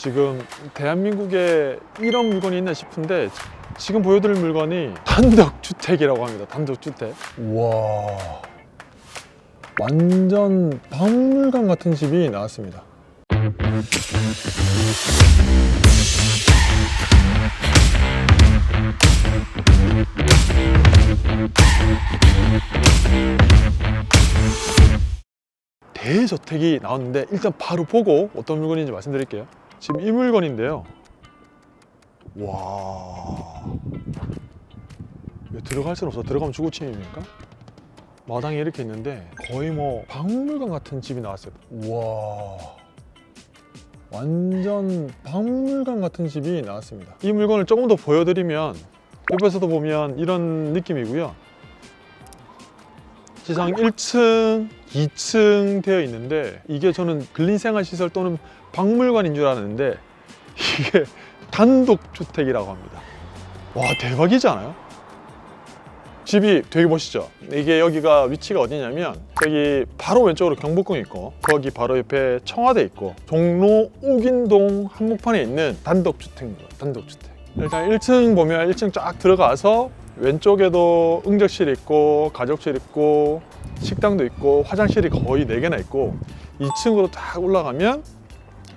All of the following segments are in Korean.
지금 대한민국에 이런 물건이 있나 싶은데 지금 보여드릴 물건이 단독주택이라고 합니다. 단독주택. 와, 완전 박물관 같은 집이 나왔습니다. 대저택이 나왔는데 일단 바로 보고 어떤 물건인지 말씀드릴게요. 지금 이 물건인데요. 와. 이거 들어갈 수는 없어. 들어가면 주구침입니까? 마당이 이렇게 있는데 거의 뭐 박물관 같은 집이 나왔어요. 와. 완전 박물관 같은 집이 나왔습니다. 이 물건을 조금 더 보여드리면 옆에서도 보면 이런 느낌이고요. 지상 1층, 2층 되어 있는데 이게 저는 근린생활시설 또는 박물관인 줄 알았는데 이게 단독주택이라고 합니다. 와 대박이지 않아요? 집이 되게 멋있죠? 이게 여기가 위치가 어디냐면 여기 바로 왼쪽으로 경복궁 있고 거기 바로 옆에 청와대 있고 종로 옥인동 한복판에 있는 단독주택입니다. 단독주택. 일단 1층 보면 1층 쫙 들어가서 왼쪽에도 응접실 있고 가족실 있고 식당도 있고 화장실이 거의 4개나 있고 2층으로 딱 올라가면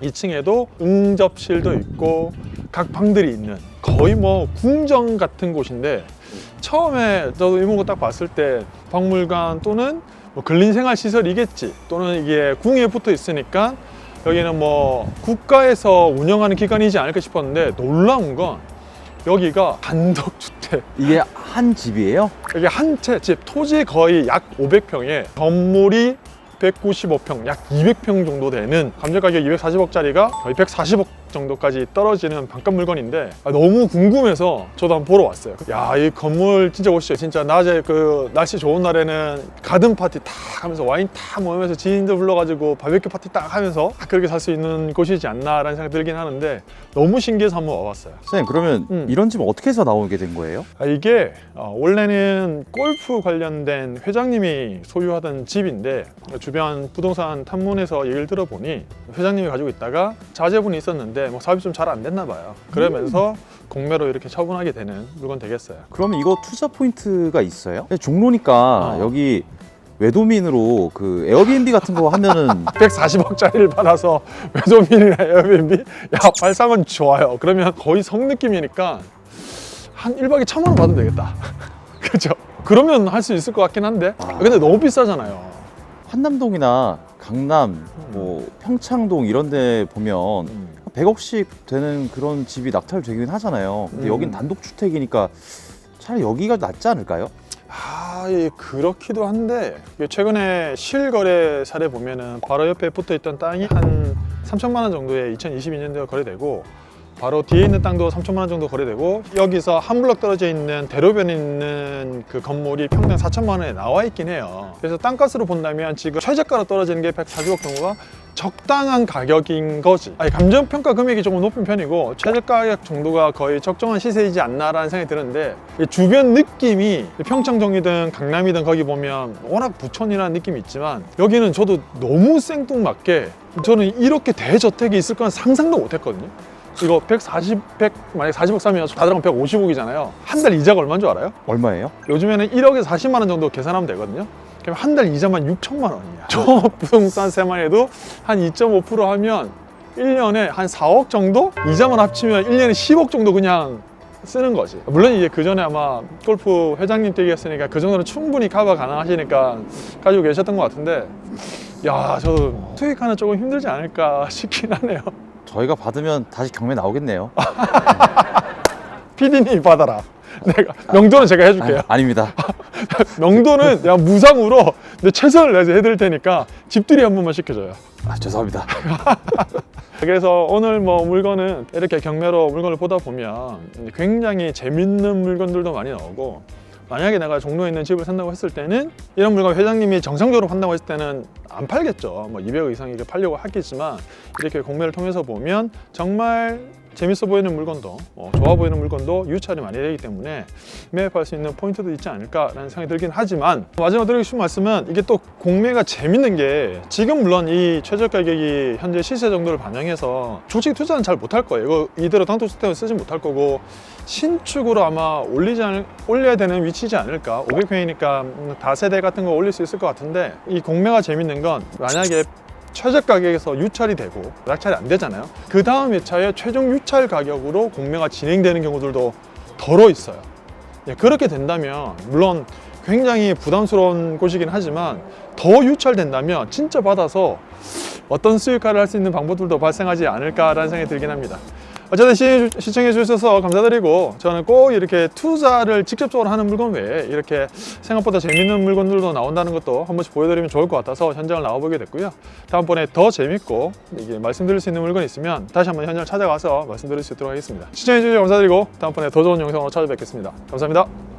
2층에도 응접실도 있고 각 방들이 있는 거의 뭐 궁정 같은 곳인데 처음에 저도 이 물건 딱 봤을 때 박물관 또는 뭐 근린생활 시설이겠지 또는 이게 궁에 붙어 있으니까 여기는 뭐 국가에서 운영하는 기관이지 않을까 싶었는데 놀라운 건 여기가 단독주택 이게 한 집이에요? 여기 한채 집 토지 거의 약 500평에 건물이 195평, 약 200평 정도 되는 감정 가격 240억짜리가 거의 140억 정도까지 떨어지는 반값 물건인데 아, 너무 궁금해서 저도 한번 보러 왔어요. 야, 이 건물 진짜 멋있어요. 진짜 낮에 그 날씨 좋은 날에는 가든 파티 탁 하면서 와인 탁 모으면서 지인들 불러가지고 바베큐 파티 딱 하면서 딱 그렇게 살 수 있는 곳이지 않나라는 생각이 들긴 하는데 너무 신기해서 한번 와봤어요. 선생님 그러면 음. 이런 집 어떻게 해서 나오게 된 거예요? 아, 이게 어, 원래는 골프 관련된 회장님이 소유하던 집인데 주변 부동산 탐문에서 얘기를 들어보니 회장님이 가지고 있다가 자제분이 있었는데 뭐 사업이 좀 잘 안 됐나 봐요. 그러면서 공매로 이렇게 처분하게 되는 물건 되겠어요. 그러면 이거 투자 포인트가 있어요? 종로니까 어. 여기 외도민으로 그 에어비앤비 같은 거 하면은 140억짜리를 받아서 외도민이나 에어비앤비 야 발상은 좋아요. 그러면 거의 성 느낌이니까 한 1박에 천만 원 받으면 되겠다. 그렇죠? 그러면 할 수 있을 것 같긴 한데 근데 너무 비싸잖아요. 한남동이나 강남, 뭐 평창동 이런 데 보면 100억씩 되는 그런 집이 낙찰되긴 하잖아요. 근데 음. 여긴 단독주택이니까 차라리 여기가 낫지 않을까요? 아, 예, 그렇기도 한데 이게 최근에 실거래 사례 보면은 바로 옆에 붙어 있던 땅이 한 3천만 원 정도에 2022년도에 거래되고 바로 뒤에 있는 땅도 3천만 원 정도 거래되고 여기서 한 블럭 떨어져 있는 대로변에 있는 그 건물이 평당 4천만 원에 나와 있긴 해요. 그래서 땅값으로 본다면 지금 최저가로 떨어지는 게 140억 정도가 적당한 가격인 거지. 아니, 감정평가 금액이 조금 높은 편이고 최저가 가격 정도가 거의 적정한 시세이지 않나라는 생각이 드는데 이 주변 느낌이 평창동이든 강남이든 거기 보면 워낙 부촌이라는 느낌이 있지만 여기는 저도 너무 생뚱맞게 저는 이렇게 대저택이 있을 건 상상도 못 했거든요. 이거 140, 100, 만약에 40억 사면 다 들어가면 150억이잖아요. 한 달 이자가 얼마인 줄 알아요? 얼마예요? 요즘에는 1억에서 40만 원 정도 계산하면 되거든요. 그럼 한 달 이자만 6천만 원이야. 저 부동산세만 해도 한 2.5% 하면 1년에 한 4억 정도? 이자만 합치면 1년에 10억 정도 그냥 쓰는 거지. 물론 이제 그 전에 아마 골프 회장님 댁이었으니까 그 정도는 충분히 커버 가능하시니까 가지고 계셨던 것 같은데 야, 저 수익하는 조금 힘들지 않을까 싶긴 하네요. 저희가 받으면 다시 경매 나오겠네요. PD님 받아라. 내가 명도는 제가 해줄게요. 아, 닙니다 명도는 그냥 무상으로 내 최선을 내서 해드릴 테니까 집들이 한 번만 시켜줘요. 아, 죄송합니다. 그래서 오늘 뭐 물건은 이렇게 경매로 물건을 보다 보면 굉장히 재밌는 물건들도 많이 나오고 만약에 내가 종로에 있는 집을 산다고 했을 때는 이런 물건 회장님이 정상적으로 판다고 했을 때는 안 팔겠죠. 뭐 200억 이상 이렇게 팔려고 하겠지만 이렇게 공매를 통해서 보면 정말 재밌어 보이는 물건도 어, 좋아 보이는 물건도 유찰이 많이 되기 때문에 매입할 수 있는 포인트도 있지 않을까라는 생각이 들긴 하지만 마지막으로 드리고 싶은 말씀은 이게 또 공매가 재밌는 게 지금 물론 이 최저 가격이 현재 시세 정도를 반영해서 조직 투자는 잘 못할 거예요. 이거 이대로 당토주택은 쓰지 못할 거고 신축으로 아마 올리지 않을, 올려야 되는 위치지 않을까 500평이니까 다세대 같은 거 올릴 수 있을 것 같은데 이 공매가 재밌는 건 만약에 최저 가격에서 유찰이 되고 낙찰이 안 되잖아요 그 다음 회차에 최종 유찰 가격으로 공매가 진행되는 경우들도 덜어 있어요 예, 그렇게 된다면 물론 굉장히 부담스러운 곳이긴 하지만 더 유찰된다면 진짜 받아서 어떤 수익화를 할 수 있는 방법들도 발생하지 않을까라는 생각이 들긴 합니다. 어쨌든 시, 시청해 주셔서 감사드리고 저는 꼭 이렇게 투자를 직접적으로 하는 물건 외에 이렇게 생각보다 재밌는 물건들도 나온다는 것도 한 번씩 보여드리면 좋을 것 같아서 현장을 나와보게 됐고요. 다음번에 더 재밌고 이게 말씀드릴 수 있는 물건 있으면 다시 한번 현장을 찾아가서 말씀드릴 수 있도록 하겠습니다. 시청해 주셔서 감사드리고 다음번에 더 좋은 영상으로 찾아뵙겠습니다. 감사합니다.